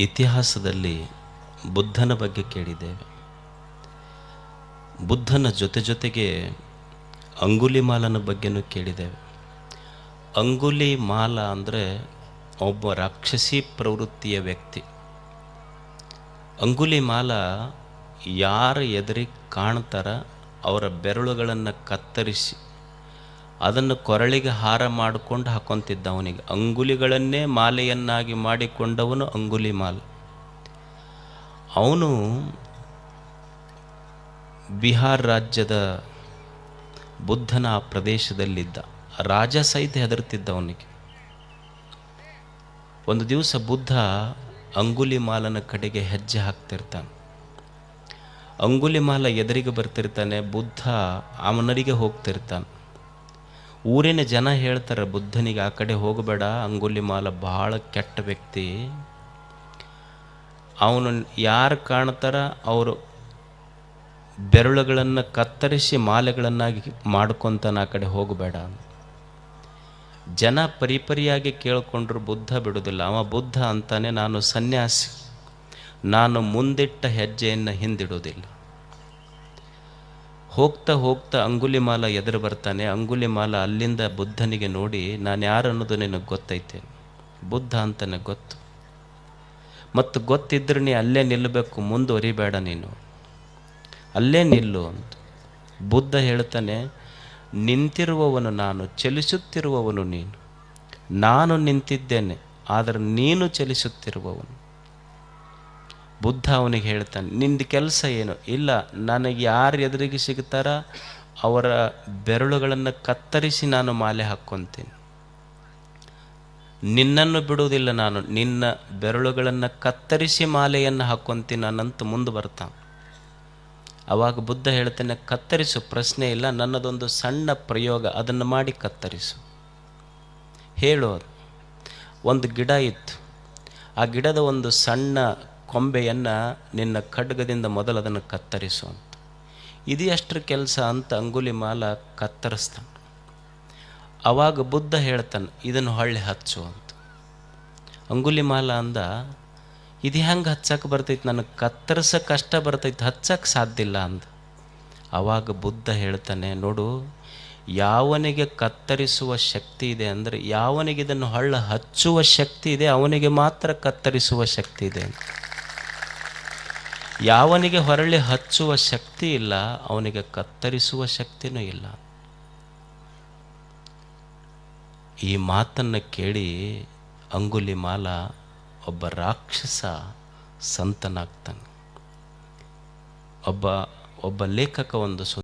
ಇತಿಹಾಸದಲ್ಲಿ ಬುದ್ಧನ ಬಗ್ಗೆ ಕೇಳಿದ್ದೇವೆ ಬುದ್ಧನ ಜೊತೆ ಜೊತೆಗೆ ಅಂಗುಲಿಮಾಲನ ಬಗ್ಗೆನೂ ಕೇಳಿದ್ದೇವೆ ಅಂಗುಲಿ ಮಾಲ ಅಂದರೆ ಒಬ್ಬ ರಾಕ್ಷಸಿ ಪ್ರವೃತ್ತಿಯ ವ್ಯಕ್ತಿ. ಅಂಗುಲಿ ಮಾಲ ಯಾರ ಎದುರಿಗೆ ಕಾಣ್ತಾರ ಅವರ ಬೆರಳುಗಳನ್ನು ಕತ್ತರಿಸಿ ಅದನ್ನು ಕೊರಳಿಗೆ ಹಾರ ಮಾಡಿಕೊಂಡು ಹಾಕೊತಿದ್ದ ಅವನಿಗೆ ಅಂಗುಲಿಗಳನ್ನೇ ಮಾಲೆಯನ್ನಾಗಿ ಮಾಡಿಕೊಂಡವನು ಅಂಗುಲಿ ಮಾಲ್. ಅವನು ಬಿಹಾರ್ ರಾಜ್ಯದ ಬುದ್ಧನ ಆ ಪ್ರದೇಶದಲ್ಲಿದ್ದ. ರಾಜ ಸಹಿತ ಹೆದರ್ತಿದ್ದ ಅವನಿಗೆ. ಒಂದು ದಿವಸ ಬುದ್ಧ ಅಂಗುಲಿ ಮಾಲನ ಕಡೆಗೆ ಹೆಜ್ಜೆ ಹಾಕ್ತಿರ್ತಾನೆ. ಅಂಗುಲಿ ಮಾಲ ಎದುರಿಗೆ ಬರ್ತಿರ್ತಾನೆ. ಬುದ್ಧ ಆಮನರಿಗೆ ಹೋಗ್ತಿರ್ತಾನೆ. ಊರಿನ ಜನ ಹೇಳ್ತಾರೆ, ಬುದ್ಧನಿಗೆ ಆ ಕಡೆ ಹೋಗಬೇಡ, ಅಂಗುಲಿ ಮಾಲ ಬಹಳ ಕೆಟ್ಟ ವ್ಯಕ್ತಿ. ಅವನು ಯಾರು ಕಾಣ್ತಾರ? ಅವರು ಬೆರಳುಗಳನ್ನು ಕತ್ತರಿಸಿ ಮಾಲೆಗಳನ್ನಾಗಿ ಮಾಡ್ಕೊತಾನೆ, ಆ ಕಡೆ ಹೋಗಬೇಡ ಜನ ಪರಿಪರಿಯಾಗಿ ಕೇಳಿಕೊಂಡ್ರು, ಬುದ್ಧ ಬಿಡೋದಿಲ್ಲ, ಅವ ಬುದ್ಧ ಅಂತಾನೆ ನಾನು ಸನ್ಯಾಸಿ, ನಾನು ಮುಂದಿಟ್ಟ ಹೆಜ್ಜೆಯನ್ನು ಹಿಂದಿಡುವುದಿಲ್ಲ. ಹೋಗ್ತಾ ಹೋಗ್ತಾ ಅಂಗುಲಿಮಾಲ ಎದುರು ಬರ್ತಾನೆ. ಅಂಗುಲಿಮಾಲ ಅಲ್ಲಿಂದ ಬುದ್ಧನಿಗೆ ನೋಡಿ, ನಾನು ಯಾರು ಅನ್ನೋದು ನಿನಗೆ ಗೊತ್ತೈತೆ. ಬುದ್ಧ ಅಂತಾನೆ ಗೊತ್ತು. ಮತ್ತು ಗೊತ್ತಿದ್ರೆ ನೀ ಅಲ್ಲೇ ನಿಲ್ಲಬೇಕು ಮುಂದುವರಿಬೇಡ ನೀನು. ಅಲ್ಲೇ ನಿಲ್ಲು ಅಂತ. ಬುದ್ಧ ಹೇಳ್ತಾನೆ, ನಿಂತಿರುವವನು ನಾನು, ಚಲಿಸುತ್ತಿರುವವನು ನೀನು. ನಾನು ನಿಂತಿದ್ದೇನೆ, ಆದರೆ ನೀನು ಚಲಿಸುತ್ತಿರುವವನು. ಬುದ್ಧ ಅವನಿಗೆ ಹೇಳ್ತಾನೆ, ನಿಂದು ಕೆಲಸ ಏನು? ಇಲ್ಲ, ನನಗೆ ಯಾರು ಎದುರಿಗೆ ಸಿಗ್ತಾರ ಅವರ ಬೆರಳುಗಳನ್ನು ಕತ್ತರಿಸಿ ನಾನು ಮಾಲೆ ಹಾಕ್ಕೊತೀನಿ. ನಿನ್ನನ್ನು ಬಿಡುವುದಿಲ್ಲ ನಾನು, ನಿನ್ನ ಬೆರಳುಗಳನ್ನು ಕತ್ತರಿಸಿ ಮಾಲೆಯನ್ನು ಹಾಕ್ಕೊತೀನಿ ನಾನಂತೂ ಮುಂದೆ ಬರ್ತಾನೆ. ಅವಾಗ ಬುದ್ಧ ಹೇಳ್ತಾನೆ, ಕತ್ತರಿಸು, ಪ್ರಶ್ನೆ ಇಲ್ಲ, ನನ್ನದೊಂದು ಸಣ್ಣ ಪ್ರಯೋಗ, ಅದನ್ನು ಮಾಡಿ ಕತ್ತರಿಸು. ಹೇಳು ಒಂದು ಗಿಡ ಇತ್ತು, ಆ ಗಿಡದ ಒಂದು ಸಣ್ಣ ಕೊಂಬೆಯನ್ನು ನಿನ್ನ ಖಡ್ಗದಿಂದ ಮೊದಲು ಅದನ್ನು ಕತ್ತರಿಸು ಅಂತ. ಇದು ಎಷ್ಟರ ಕೆಲಸ ಅಂತ ಅಂಗುಲಿ ಮಾಲ ಕತ್ತರಿಸ್ತಾನೆ. ಅವಾಗ ಬುದ್ಧ ಹೇಳ್ತಾನೆ, ಇದನ್ನು ಹೊಳ್ಳಿ ಹಚ್ಚು ಅಂತ. ಅಂಗುಲಿ ಮಾಲ ಅಂದ, ಇದು ಹೆಂಗೆ ಹಚ್ಚಕ್ಕೆ ಬರ್ತೈತೆ ನನಗೆ? ಕತ್ತರಿಸಕ್ಕೆ ಕಷ್ಟ ಬರ್ತೈತೆ ಹಚ್ಚಕ್ಕೆ ಸಾಧ್ಯ ಇಲ್ಲ ಅಂದ. ಆವಾಗ ಬುದ್ಧ ಹೇಳ್ತಾನೆ, ನೋಡು, ಯಾವನಿಗೆ ಕತ್ತರಿಸುವ ಶಕ್ತಿ ಇದೆ ಅಂದರೆ, ಯಾವನಿಗೆ ಇದನ್ನು ಹಳ್ಳ ಹಚ್ಚುವ ಶಕ್ತಿ ಇದೆ, ಅವನಿಗೆ ಮಾತ್ರ ಕತ್ತರಿಸುವ ಶಕ್ತಿ ಇದೆ ಯಾವನಿಗೆ ಹೊರಳಿ ಹಚ್ಚುವ ಶಕ್ತಿ ಇಲ್ಲ, ಅವನಿಗೆ ಕತ್ತರಿಸುವ ಶಕ್ತಿನೂ ಇಲ್ಲ. ಈ ಮಾತನ್ನು ಕೇಳಿ ಅಂಗುಲಿ ಮಾಲ ಒಬ್ಬ ರಾಕ್ಷಸ ಸಂತನಾಗ್ತಾನೆ. ಒಬ್ಬ ಒಬ್ಬ ಲೇಖಕ ಒಂದು